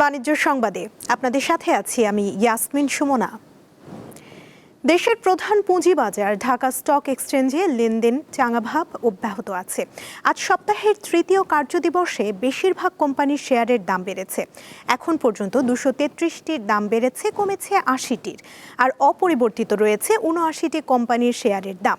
বাণিজ্য সংবাদে। আপনাদের সাথে আছি আমি ইয়াসমিন সুমনা। দেশের প্রধান পুঁজিবাজার ঢাকা স্টক এক্সচেঞ্জে লেনদেন চাঙাভাব অব্যাহত আছে। আজ সপ্তাহের তৃতীয় কার্যদিবসে বেশিরভাগ কোম্পানির শেয়ারের দাম বেড়েছে। এখন পর্যন্ত দুশো তেত্রিশটির দাম বেড়েছে, কমেছে আশিটির। আর অপরিবর্তিত রয়েছে উনআশিটি কোম্পানির শেয়ারের দাম।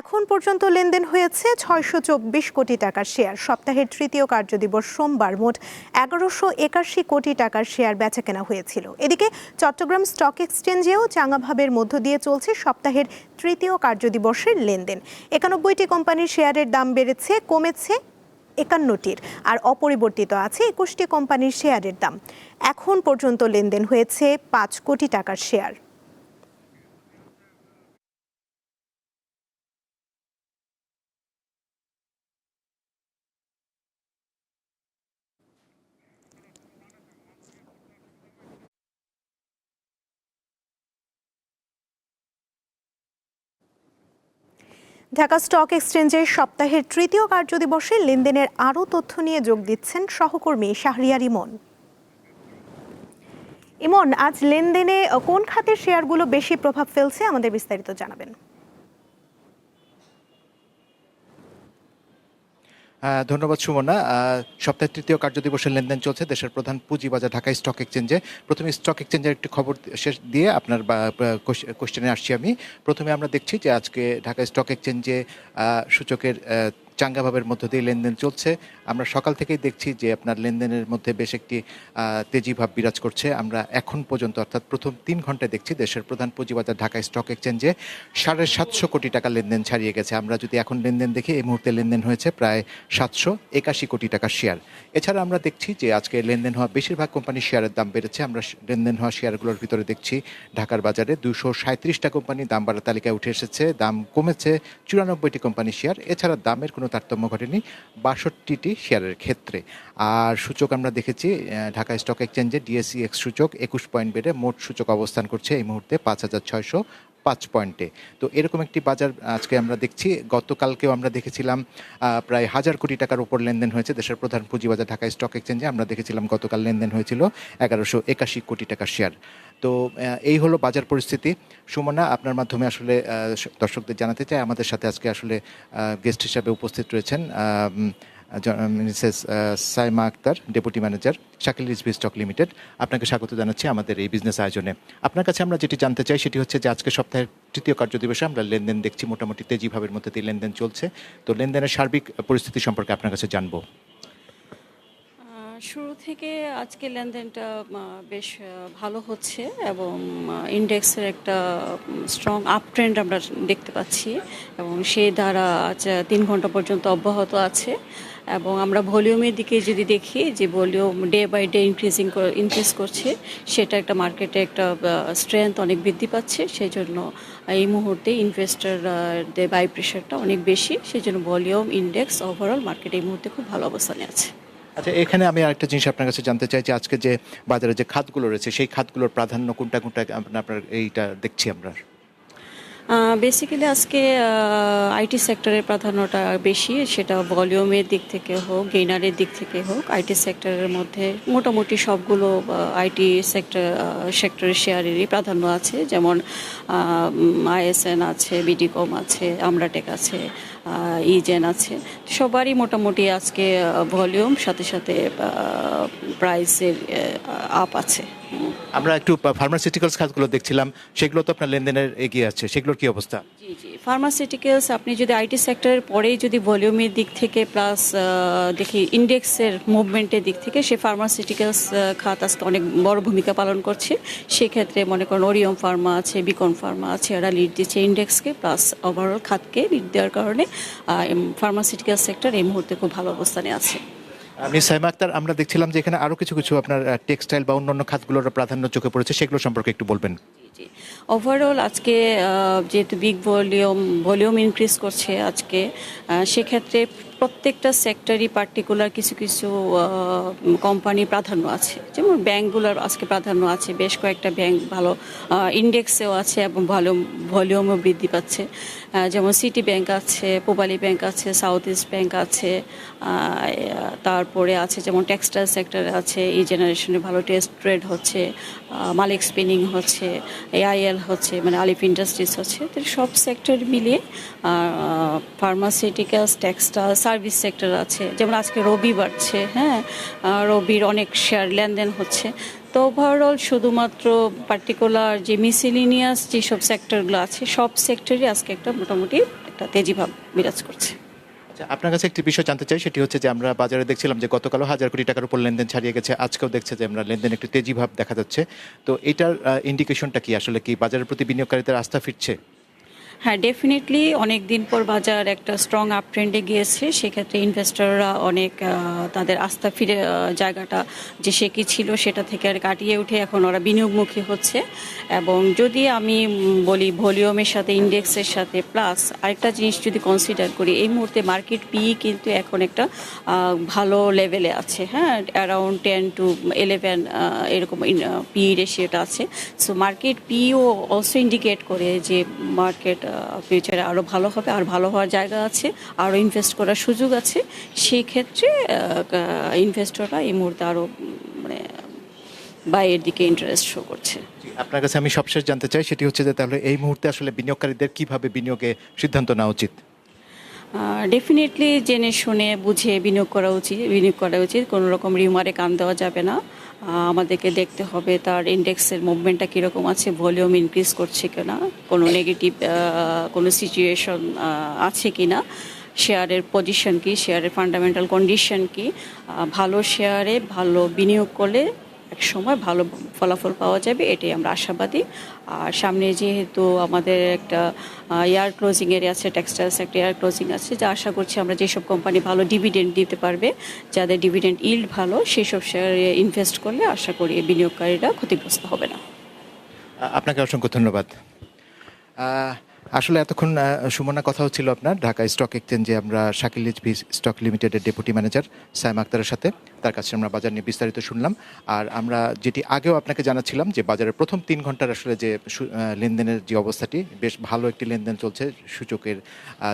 এখন পর্যন্ত লেনদেন হয়েছে ছয়শো চব্বিশ কোটি টাকার শেয়ার। সপ্তাহের তৃতীয় কার্যদিবস সোমবার মোট এগারোশো একাশি কোটি টাকার শেয়ার বেচাকেনা হয়েছিল। এদিকে চট্টগ্রাম স্টক এক্সচেঞ্জেও চাঙাভাবের মধ্য দিয়ে চলছে সপ্তাহের তৃতীয় কার্যদিবসের লেনদেন। একানব্বইটি কোম্পানির শেয়ারের দাম বেড়েছে, কমেছে একান্নটির, আর অপরিবর্তিত আছে একুশটি কোম্পানির শেয়ারের দাম। এখন পর্যন্ত লেনদেন হয়েছে পাঁচ কোটি টাকার শেয়ার। ঢাকা স্টক এক্সচেঞ্জের সপ্তাহের তৃতীয় কার্যদিবসে লেনদেনের আরও তথ্য নিয়ে যোগ দিচ্ছেন সহকর্মী শাহরিয়ার ইমন। ইমন, আজ লেনদেনে কোন খাতের শেয়ারগুলো বেশি প্রভাব ফেলছে আমাদের বিস্তারিত জানাবেন। ধন্যবাদ সুমনা। সপ্তাহের তৃতীয় কার্যদিবসের লেনদেন চলছে দেশের প্রধান পুঁজিবাজার ঢাকা স্টক এক্সচেঞ্জে। প্রথমে স্টক এক্সচেঞ্জের একটি খবর শেষ দিয়ে আপনার কোশ্চেনে আসছি আমি। প্রথমে আমরা দেখছি যে আজকে ঢাকা স্টক এক্সচেঞ্জে সূচকের চাঙ্গাভাবের মধ্য দিয়ে লেনদেন চলছে। আমরা সকাল থেকেই দেখছি যে আপনার লেনদেনের মধ্যে বেশ একটি আহ, তেজি ভাব বিরাজ করছে। আমরা এখন পর্যন্ত অর্থাৎ প্রথম তিন ঘন্টায় দেখছি দেশের প্রধান পুঁজিবাজার ঢাকা স্টক এক্সচেঞ্জে সাড়ে সাতশো কোটি টাকা লেনদেন ছাড়িয়ে গেছে। আমরা যদি এখন লেনদেন দেখি এই মুহূর্তে লেনদেন হয়েছে প্রায় সাতশো একাশি কোটি টাকার শেয়ার এছাড়া আমরা দেখছি যে আজকে লেনদেন হওয়া বেশিরভাগ কোম্পানির শেয়ারের দাম বেড়েছে। আমরা লেনদেন হওয়া শেয়ারগুলোর ভিতরে দেখছি ঢাকার বাজারে দুশো সাঁত্রিশটা কোম্পানি দাম বাড়ার তালিকায় উঠে এসেছে। দাম কমেছে চুরানব্বইটি কোম্পানি শেয়ার এছাড়া দামের কোনো তারতম্য ঘটেনি। বাষট্টিটি শেয়ারের ক্ষেত্রে। আর সূচক আমরা দেখেছি ঢাকা স্টক এক্সচেঞ্জে ডিএসসি এক্স সূচক একুশ পয়েন্ট বেড়ে মোট সূচক অবস্থান করছে এই মুহূর্তে পাঁচ হাজার ছয়শো পাঁচ পয়েন্টে। তো এরকম একটি বাজার আজকে আমরা দেখছি। গতকালকেও আমরা দেখেছিলাম প্রায় হাজার কোটি টাকার উপর লেনদেন হয়েছে দেশের প্রধান পুঁজিবাজার ঢাকা স্টক এক্সচেঞ্জে। আমরা দেখেছিলাম গতকাল লেনদেন হয়েছিল এগারোশো একাশি কোটি টাকার শেয়ার। তো এই হলো বাজার পরিস্থিতি। সুমনা, আপনার মাধ্যমে আসলে দর্শকদের জানাতে চাই, আমাদের সাথে আজকে আসলে গেস্ট হিসাবে উপস্থিত রয়েছেন Mrs Saima Akter, deputy manager, Shakil Rizvi stock limited. আপনাকে স্বাগত জানাচ্ছি আমাদের এই বিজনেস আয়োজনে। আপনার কাছে আমরা যেটি জানতে চাই সেটি হচ্ছে যে আজকে সপ্তাহের তৃতীয় কার্য দিবসে আমরা লেনদেন দেখছি, মোটামুটি তেজিভাবের মধ্যে দিয়ে লেনদেন চলছে। তো লেনদেনের সার্বিক পরিস্থিতি সম্পর্কে আপনার কাছে জানব। শুরু থেকে আজকে লেনদেনটা বেশ ভালো হচ্ছে এবং ইন্ডেক্সের একটা স্ট্রং আপ ট্রেন্ড আমরা দেখতে পাচ্ছি এবং সেই দ্বারা আজ তিন ঘণ্টা পর্যন্ত অব্যাহত আছে। এবং আমরা ভলিউমের দিকে যদি দেখি, যে volume day by day increasing increase করছে, সেটা একটা মার্কেটে একটা স্ট্রেংথ অনেক বৃদ্ধি পাচ্ছে। সেই জন্য এই মুহূর্তে ইনভেস্টার বাই প্রেশারটা অনেক বেশি। সেই জন্য ভলিউম ইন্ডেক্স ওভারঅল মার্কেট এই মুহূর্তে খুব ভালো অবস্থানে আছে। আচ্ছা এখানে আমি আরেকটা জিনিস আপনার কাছে জানতে চাই, যে আজকে যে বাজারে যে খাতগুলো রয়েছে, সেই খাতগুলোর প্রাধান্য কোনটা কোনটা আপনার এইটা দেখছি আমরা। বেসিক্যালি আজকে আইটি সেক্টরের প্রাধান্যটা বেশি, সেটা ভলিউমের দিক থেকে হোক গেইনারের দিক থেকে হোক আইটি সেক্টরের মধ্যে মোটামুটি সবগুলো আইটি সেক্টর সেক্টরের শেয়ারেরই প্রাধান্য আছে। যেমন আইএসএন আছে বিডিকম আছে, আমরাটেক আছে ইজেন আছে। সবারই মোটামুটি আজকে ভলিউম সাথে সাথে প্রাইসের আপ আছে। আমরা একটু ফার্মাসিউটিক্যালস খাতগুলো দেখছিলাম, সেগুলো তো আপনার লেনদেনের এগিয়ে আছে। সেগুলোর কি অবস্থা? ফার্মাসিউটিক্যালস আপনি যদি আইটি সেক্টরের পরেই যদি ভলিউমের দিক থেকে প্লাস দেখি ইন্ডেক্সের মুভমেন্টের দিক থেকে, সে ফার্মাসিউটিক্যালস খাত আজকে অনেক বড় ভূমিকা পালন করছে। সেক্ষেত্রে মনে করেন ওরিয়ম ফার্মা আছে বিকন ফার্মা আছে, এরা লিড দিচ্ছে ইন্ডেক্সকে প্লাস ওভারঅল খাতকে লিড দেওয়ার কারণে। ফার্মাসিউটিক্যাল সেক্টর এই মুহূর্তে খুব ভালো অবস্থানে আছে। আপনি সাইমা আক্তার, আমরা দেখছিলাম যে এখানে আরও কিছু কিছু আপনার টেক্সটাইল বা অন্যান্য খাতগুলোর প্রাধান্য চোখে পড়েছে, সেগুলো সম্পর্কে একটু বলবেন। ওভারঅল আজকে যেহেতু বিগ ভলিউম ভলিউম ইনক্রিজ করছে আজকে সেক্ষেত্রে প্রত্যেকটা সেক্টরই পার্টিকুলার কিছু কিছু কোম্পানি প্রাধান্য আছে। যেমন ব্যাংকগুলোর আজকে প্রাধান্য আছে, বেশ কয়েকটা ব্যাংক ভালো ইন্ডেক্সেও আছে এবং ভালো ভলিউমও বৃদ্ধি পাচ্ছে। যেমন সিটি ব্যাংক আছে পোবালি ব্যাংক আছে সাউথ ইস্ট ব্যাংক আছে তারপরে আছে যেমন টেক্সটাইল সেক্টর আছে, এই জেনারেশনে ভালো টেস্ট ট্রেড হচ্ছে মালিক স্পিনিং হচ্ছে এআইএল হচ্ছে মানে আলিফ ইন্ডাস্ট্রিজ হচ্ছে। সব সেক্টর মিলিয়ে ফার্মাসিউটিক্যালস টেক্সটাইল সার্ভিস সেক্টর আছে। যেমন আজকে রবি বাড়ছে হ্যাঁ? রবির অনেক শেয়ার লেনদেন হচ্ছে। তো ওভারঅল শুধুমাত্র পার্টিকুলার যে মিসিলিনিয়াস যেসব সেক্টরগুলো আছে, সব সেক্টরই আজকে একটা মোটামুটি একটা তেজিভাব বিরাজ করছে। আচ্ছা আপনার কাছে একটি বিষয় জানতে চাই, সেটি হচ্ছে যে আমরা বাজারে দেখছিলাম যে গতকালও হাজার কোটি টাকার উপর লেনদেন ছাড়িয়ে গেছে, আজকেও দেখছে যে আমরা লেনদেন একটু তেজি ভাব দেখা যাচ্ছে। তো এটার ইন্ডিকেশনটা কি? আসলে কি বাজারের প্রতি বিনিয়োগকারীদের আস্থা ফিরছে? হ্যাঁ ডেফিনেটলি অনেক দিন পর বাজার একটা স্ট্রং আপ ট্রেন্ডে গিয়েছে। সেক্ষেত্রে ইনভেস্টররা অনেক তাদের আস্থা ফিরে জায়গাটা যে সে কি ছিল সেটা থেকে আর কাটিয়ে উঠে এখন ওরা বিনিয়োগমুখী হচ্ছে। এবং যদি আমি বলি ভলিউমের সাথে, ইন্ডেক্সের সাথে প্লাস আরেকটা জিনিস যদি কনসিডার করি, এই মুহূর্তে মার্কেট পি কিন্তু এখন একটা ভালো লেভেলে আছে। হ্যাঁ অ্যারাউন্ড টেন টু ইলেভেন এরকম পি রেশিওটা আছে। So market PE also indicate করে যে মার্কেট ফিউচারে আরও ভালো হবে আর ভালো হওয়ার জায়গা আছে আরও ইনভেস্ট করার সুযোগ আছে। সেই ক্ষেত্রে ইনভেস্টররা এই মুহূর্তে আরও মানে বাইয়ের দিকে ইন্টারেস্ট শো করছে। আপনার কাছে আমি সবশেষ জানতে চাই সেটি হচ্ছে যে তাহলে এই মুহূর্তে আসলে বিনিয়োগকারীদের কীভাবে বিনিয়োগে সিদ্ধান্ত নেওয়া উচিত? ডেফিনেটলি জেনে শুনে বুঝে বিনিয়োগ করা উচিত বিনিয়োগ করা উচিত কোনো রকম রিউমারে কান দেওয়া যাবে না। আমাদেরকে দেখতে হবে তার ইন্ডেক্সের মুভমেন্টটা কীরকম আছে ভলিউম ইনক্রিজ করছে কি না কোনো নেগেটিভ কোনো সিচুয়েশন আছে কি না শেয়ারের পজিশন কি শেয়ারের ফান্ডামেন্টাল কন্ডিশন কি ভালো শেয়ারে ভালো বিনিয়োগ করলে এক সময় ভালো ফলাফল পাওয়া যাবে এটাই আমরা আশাবাদী। আর সামনে যেহেতু আমাদের একটা এয়ার ক্লোজিং এর আছে টেক্সটাইলস একটা এয়ার ক্লোজিং আছে যা আশা করছি আমরা যেসব কোম্পানি ভালো ডিভিডেন্ড দিতে পারবে যাদের ডিভিডেন্ড ইল্ড ভালো সেই সব শেয়ারে ইনভেস্ট করলে আশা করি বিনিয়োগকারীরা ক্ষতিগ্রস্ত হবে না। আপনাকে অসংখ্য ধন্যবাদ। আহ, আসলে এতক্ষণ সুমনা কথা হচ্ছিল আপনার, ঢাকা স্টক এক্সচেঞ্জে আমরা শাকিল এইচপি স্টক লিমিটেডের ডেপুটি ম্যানেজার সাইম আক্তারের সাথে, তার কাছে আমরা বাজার নিয়ে বিস্তারিত শুনলাম। আর আমরা যেটি আগেও আপনাকে জানাচ্ছিলাম যে বাজারের প্রথম তিন ঘণ্টার আসলে যে লেনদেনের যে অবস্থাটি, বেশ ভালো একটি লেনদেন চলছে, সূচকের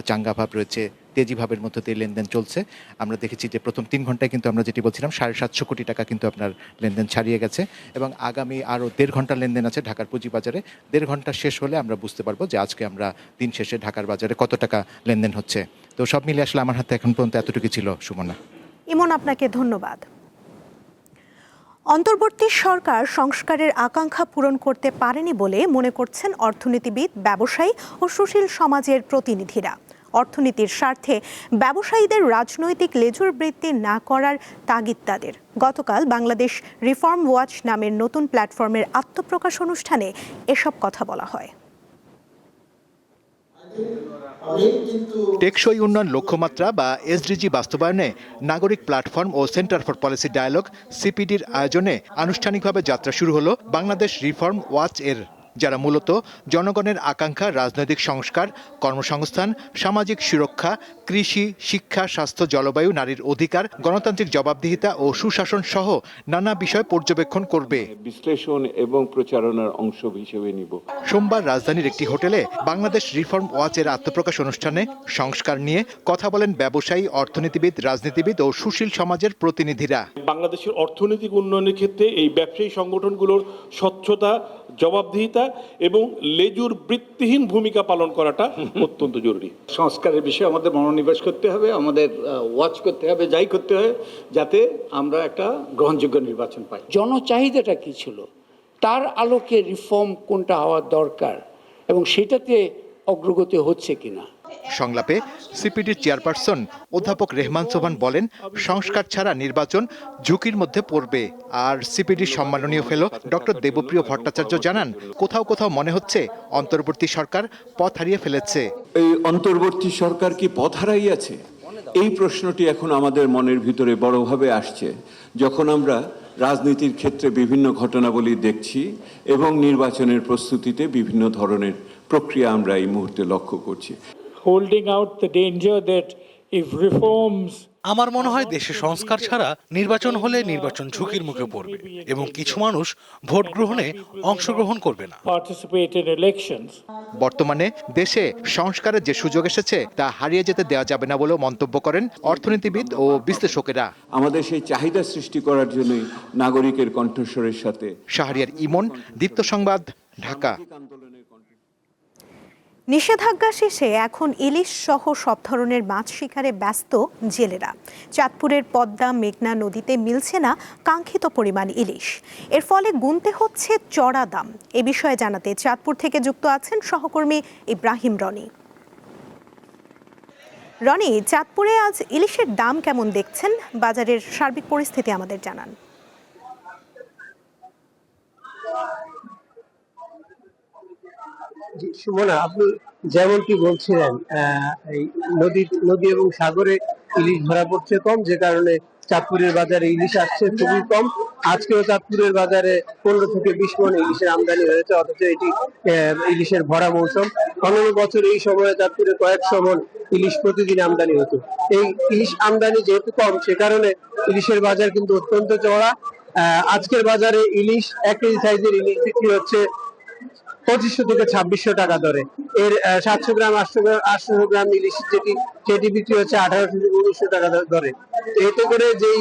চাঙ্গা ভাব রয়েছে তেজি ভাবের মধ্যে দিয়ে লেনদেন চলছে। আমরা দেখেছি যে প্রথম তিন ঘন্টায় কিন্তু আমরা যেটি বলছিলাম, সাড়ে সাতশো কোটি টাকা কিন্তু আপনার লেনদেন ছাড়িয়ে গেছে এবং আগামী আরও দেড় ঘণ্টা লেনদেন আছে ঢাকার পুঁজিবাজারে। দেড় ঘণ্টা শেষ হলে আমরা বুঝতে পারব যে আজকে আমরা দিন শেষে ঢাকার বাজারে কত টাকা লেনদেন হচ্ছে। তো সব মিলে আসলে আমার হাতে এখন পর্যন্ত এতটুকু ছিল, সুমনা। ইমন, আপনাকে ধন্যবাদ। অন্তর্বর্তী সরকার সংস্কারের আকাঙ্ক্ষা পূরণ করতে পারেনি বলে মনে করছেন অর্থনীতিবিদ, ব্যবসায়ী ও সুশীল সমাজের প্রতিনিধিরা। অর্থনীতির স্বার্থে ব্যবসায়ীদের রাজনৈতিক লেজুর বৃত্তি না করার তাগিদ তাদের। গতকাল বাংলাদেশ রিফর্ম ওয়াচ নামের নতুন প্ল্যাটফর্মের আত্মপ্রকাশ অনুষ্ঠানে এসব কথা বলা হয়। টেকসই উন্নয়ন লক্ষ্যমাত্রা বা এসডিজি বাস্তবায়নে নাগরিক প্ল্যাটফর্ম ও সেন্টার ফর পলিসি ডায়ালগ, সিপিডির আয়োজনে আনুষ্ঠানিকভাবে যাত্রা শুরু হলো বাংলাদেশ রিফর্ম ওয়াচ এর। যারা মূলত জনগণের আকাঙ্ক্ষা রাজনৈতিক সংস্কার কর্মসংস্থান সামাজিক সুরক্ষা কৃষি শিক্ষা স্বাস্থ্য জলবায়ু নারীর অধিকার গণতান্ত্রিক জবাবদিহিতা ও সুশাসন সহ নানা বিষয় পর্যবেক্ষণ করবে। বিশ্লেষণ এবং প্রচারণার অংশ হিসেবে নিব। সোমবার রাজধানীর একটি হোটেলে বাংলাদেশ রিফর্ম ওয়াচের আত্মপ্রকাশ অনুষ্ঠানে সংস্কার নিয়ে কথা বলেন ব্যবসায়ী অর্থনীতিবিদ রাজনীতিবিদ ও সুশীল সমাজের প্রতিনিধিরা। বাংলাদেশের অর্থনৈতিক উন্নয়নের ক্ষেত্রে এই ব্যবসায়ী সংগঠনগুলোর স্বচ্ছতা জবাবদিহিতা এবং লেজুর বৃত্তিহীন ভূমিকা পালন করাটা অত্যন্ত জরুরি। সংস্কারের বিষয়ে আমাদের মনোনিবেশ করতে হবে আমাদের ওয়াচ করতে হবে যাই করতে হবে যাতে আমরা একটা গ্রহণযোগ্য নির্বাচন পাই। জনচাহিদাটা কি ছিল? তার আলোকে রিফর্ম কোনটা হওয়ার দরকার এবং সেটাতে অগ্রগতি হচ্ছে কিনা? সংলাপে সিপিডির চেয়ারপারসন অধ্যাপক রেহমান সোভান বলেন, সংস্কার ছাড়া নির্বাচন ঝুঁকির মধ্যে পড়বে। আর সিপিডির সম্মাননীয় ফেলো ডক্টর দেবপ্রিয় ভট্টাচার্য জানান, কোথাও কোথাও মনে হচ্ছে অন্তর্বর্তী সরকার পথ হারিয়ে ফেলেছে। এই অন্তর্বর্তী সরকার কি পথ হারাইয়াছে? এই প্রশ্নটি এখন আমাদের মনের ভিতরে বড়ভাবে আসছে। যখন আমরা রাজনীতির ক্ষেত্রে বিভিন্ন ঘটনাবলী দেখছি এবং নির্বাচনের প্রস্তুতিতে বিভিন্ন ধরনের প্রক্রিয়া আমরা এই মুহূর্তে লক্ষ্য করছি। Holding out the danger that if reforms আমার মনে হয় দেশে সংস্কার ছাড়া নির্বাচন হলে নির্বাচন ঝুঁকির মুখে পড়বে এবং কিছু মানুষ ভোট গ্রহণে অংশগ্রহণ করবে না। বর্তমানে দেশে সংস্কারের যে সুযোগ এসেছে তা হারিয়ে যেতে দেওয়া যাবে না বলেও মন্তব্য করেন অর্থনীতিবিদ ও বিশ্লেষকেরা। আমাদের সেই চাহিদা সৃষ্টি করার জন্যই নাগরিকের কণ্ঠস্বরের সাথে শাহরিয়ার ইমন দীপ্ত সংবাদ ঢাকা। নিষেধাজ্ঞা শেষে এখন ইলিশ সহ সব ধরনের মাছ শিকারে ব্যস্ত জেলেরা। চাঁদপুরের পদ্মা, মেঘনা নদীতে মিলছে না কাঙ্ক্ষিত পরিমাণ ইলিশ। এর ফলে গুনতে হচ্ছে চড়া দাম। এ বিষয়ে জানাতে চাঁদপুর থেকে যুক্ত আছেন সহকর্মী ইব্রাহিম রনি। রনি, চাঁদপুরে আজ ইলিশের দাম কেমন দেখছেন? বাজারের সার্বিক পরিস্থিতি আমাদের জানান। সুমনা, আপনি যেমনটি বলছিলেন নদী নদী এবং সাগরে ইলিশ ধরা পড়ছে কম, যে কারণে চাঁদপুরের বাজারে ইলিশ আসছে খুবই কম। আজকেও চাঁদপুরের বাজারে পনেরো থেকে বিশ মন ইলিশের আমদানি হয়েছে, অথচ এটি ইলিশের ভরা মৌসুম। অন্যান্য বছর এই সময়ে চাঁদপুরে কয়েকশো মন ইলিশ প্রতিদিন আমদানি হতো এই ইলিশ আমদানি যেহেতু কম, সে কারণে ইলিশের বাজার কিন্তু অত্যন্ত চড়া আজকের বাজারে ইলিশ এক কেজি সাইজের ইলিশ বিক্রি হচ্ছে পঁচিশশো থেকে ছাব্বিশশো টাকা দরে। এর সাতশো গ্রাম, আটশো গ্রাম আটশো গ্রাম ইলিশ যেটি, সেটি বিক্রি হচ্ছে আঠারোশো থেকে উনিশশো টাকা দরে। এতে করে যেই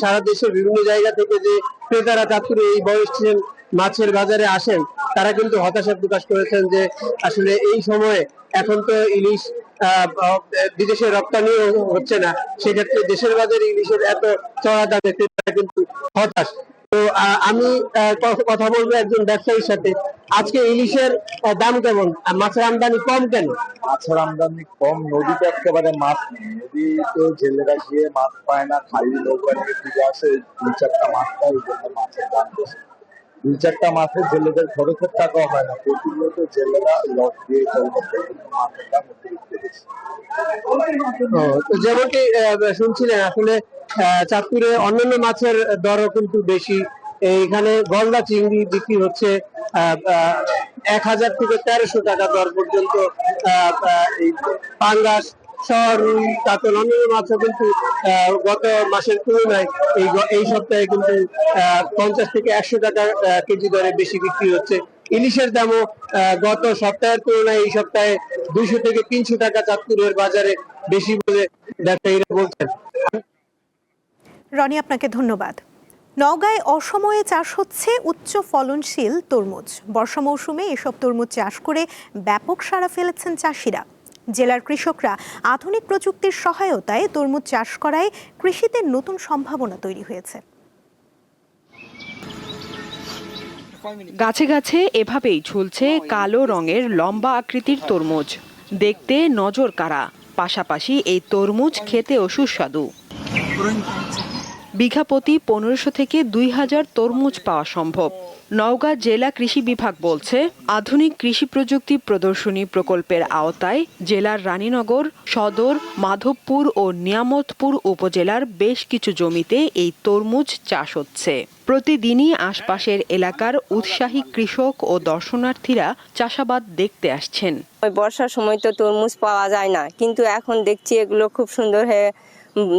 সারা দেশের বিভিন্ন জায়গা থেকে যে ক্রেতারা, চাঁদপুরে এই বড় স্টেশন মাছের বাজারে আসেন, তারা কিন্তু হতাশা প্রকাশ করেছেন যে আসলে এই সময়ে এখন তো ইলিশ বিদেশে রপ্তানিও হচ্ছে না। সেক্ষেত্রে দেশের বাজারে ইলিশের এত চড়া দামে ক্রেতারা কিন্তু হতাশ। তো আমি কথা বলব একজন ব্যবসায়ীর সাথে। আজকে ইলিশের দাম কেমন? আর মাছের আমদানি কম কেন? মাছের আমদানি কম নদীতে একেবারে মাছ নেই। নদীতে জেলেরা গিয়ে মাছ পায় না খালি নৌকা নিয়ে ফিরে আসে দুই চারটা মাছ পায় ওই জন্য মাছের দাম বেশি। দুই চারটা মাছের জেলেদের খরচের টাকাও হয় না প্রতিনিয়ত জেলেরা লস দিয়ে মাছের দাম অতিরিক্ত বেশি। ও, তো যেমনটি শুনছিলেন আসলে চাঁদপুরে অন্যান্য মাছের দরও কিন্তু বেশি। এইখানে গলদা চিংড়ি বিক্রি হচ্ছে এক হাজার থেকে তেরোশো টাকা দর পর্যন্ত পাঙ্গাস সহ রুই, কাতল, অন্যান্য মাছও কিন্তু গত মাসের তুলনায় এই এই সপ্তাহে কিন্তু পঞ্চাশ থেকে একশো টাকা কেজি দরে বেশি বিক্রি হচ্ছে। ইলিশের দামও গত সপ্তাহের তুলনায় এই সপ্তাহে দুইশো থেকে তিনশো টাকা চাঁদপুরের বাজারে বেশি বলে ব্যবসায়ীরা বলছেন। রনি, আপনাকে ধন্যবাদ। নওগাঁয় অসময়ে চাষ হচ্ছে উচ্চ ফলনশীল তরমুজ। বর্ষা মৌসুমে এসব তরমুজ চাষ করে ব্যাপক সাড়া ফেলেছেন চাষিরা। জেলার কৃষকরা আধুনিক প্রযুক্তির সহায়তায় তরমুজ চাষ করায় কৃষিতে নতুন সম্ভাবনা তৈরি হয়েছে। গাছে গাছে এভাবেই ঝুলছে কালো রঙের লম্বা আকৃতির তরমুজ। দেখতে নজর কাড়া পাশাপাশি এই তরমুজ খেতেও সুস্বাদু। বিঘাপতি পনেরোশো থেকে দুই হাজার তরমুজ পাওয়া সম্ভব। নওগাঁ জেলা কৃষি বিভাগ বলছে, আধুনিক কৃষি প্রযুক্তি প্রদর্শনী প্রকল্পের আওতায় জেলার রানীনগর, সদর, মাধবপুর ও নিয়ামতপুর উপজেলার বেশ কিছু জমিতে এই তরমুজ চাষ হচ্ছে। প্রতিদিনই আশপাশের এলাকার উৎসাহী কৃষক ও দর্শনার্থীরা চাষাবাদ দেখতে আসছেন। বর্ষার সময় তো তরমুজ পাওয়া যায় না, কিন্তু এখন দেখছি এগুলো খুব সুন্দর হয়ে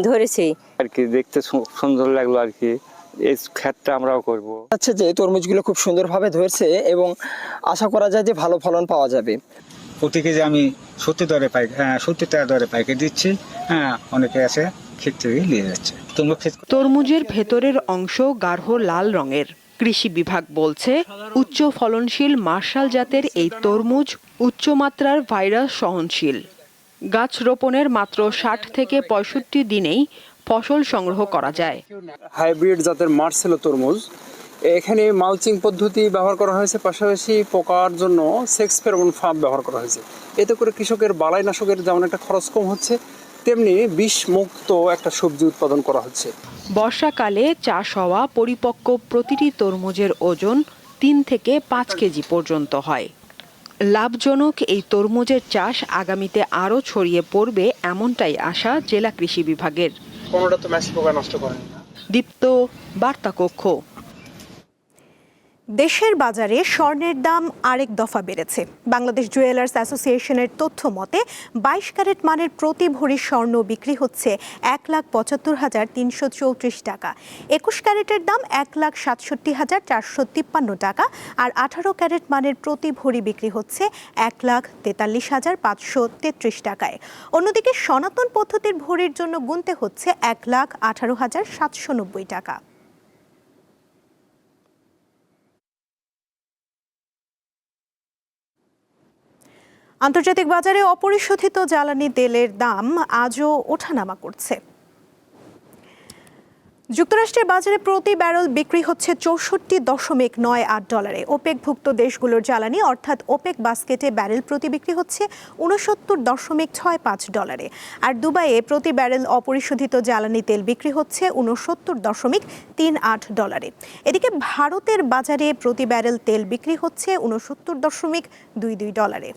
ধরেছে। আর কি দেখতে সু- সুন্দর লাগল আর কি। এই ক্ষেতটা আমরাও করব। আচ্ছা যে তরমুজগুলো খুব সুন্দরভাবে ধরছে এবং আশা করা যায় যে ভালো ফলন পাওয়া যাবে। প্রতি কেজি আমি সত্তর দরে পাই হ্যাঁ সত্তর টাকা দরে পাইকারি দিচ্ছি। হ্যাঁ অনেকে আছে ক্ষেত থেকে নিয়ে যাচ্ছে। তরমুজের ভেতরের অংশ গাঢ় লাল রঙের। কৃষি বিভাগ বলছে উচ্চ ফলনশীল মার্শাল জাতের এই তরমুজ উচ্চমাত্রার ভাইরাস সহনশীল। গাছ রোপণের মাত্র ষাট থেকে পঁয়ষট্টি দিনেই ফসল সংগ্রহ করা যায়। হাইব্রিড জাতের মার্সেলো তরমুজ। এখানে মালচিং পদ্ধতি ব্যবহার করা হয়েছে পাশাপাশি পোকার জন্য সেক্স ফেরোমন ফার্ম ব্যবহার করা হয়েছে। এতে করে কৃষকের বালাইনাশকের যেমন একটা খরচ কম হচ্ছে তেমনি বিষ মুক্ত একটা সবজি উৎপাদন করা হচ্ছে। বর্ষাকালে চাষ হওয়া পরিপক্ক প্রতিটি তরমুজের ওজন তিন থেকে পাঁচ কেজি পর্যন্ত হয়। লাভজনক এই তরমুজের চাষ আগামীতে আরও ছড়িয়ে পড়বে এমনটাই আশা জেলা কৃষি বিভাগের। কোনোটা তো পোকা নষ্ট করেন। দীপ্ত বার্তা কক্ষ দেশের বাজারে স্বর্ণের দাম আরেক দফা বেড়েছে। বাংলাদেশ জুয়েলার্স অ্যাসোসিয়েশনের তথ্য মতে, বাইশ ক্যারেট মানের প্রতি ভরি স্বর্ণ বিক্রি হচ্ছে এক লাখ পঁচাত্তর হাজার তিনশো চৌত্রিশ টাকা, একুশ ক্যারেটের দাম এক লাখ সাতষট্টি হাজার চারশো তিপ্পান্ন টাকা আর আঠারো ক্যারেট মানের প্রতি ভরি বিক্রি হচ্ছে এক লাখ তেতাল্লিশ হাজার পাঁচশো তেত্রিশ টাকায়। অন্যদিকে সনাতন পদ্ধতির ভরির জন্য গুনতে হচ্ছে এক লাখ আঠারো হাজার সাতশো নব্বই টাকা। আন্তর্জাতিক বাজারে অপরিশোধিত জ্বালানি তেলের দাম আজও ওঠানামা করছে। যুক্তরাষ্ট্রের বাজারে প্রতি ব্যারেল বিক্রি হচ্ছে চৌষট্টি দশমিক নয় আট ডলারে। ওপেকভুক্ত দেশগুলোর জ্বালানি, অর্থাৎ ওপেক বাস্কেটে ব্যারেল প্রতি বিক্রি হচ্ছে উনসত্তর দশমিক ছয় পাঁচ ডলারে। আর দুবাইয়ে প্রতি ব্যারেল অপরিশোধিত জ্বালানি তেল বিক্রি হচ্ছে উনসত্তর দশমিক তিন আট ডলারে। এদিকে ভারতের বাজারে প্রতি ব্যারেল তেল বিক্রি হচ্ছে উনসত্তর দশমিক দুই দুই ডলারে।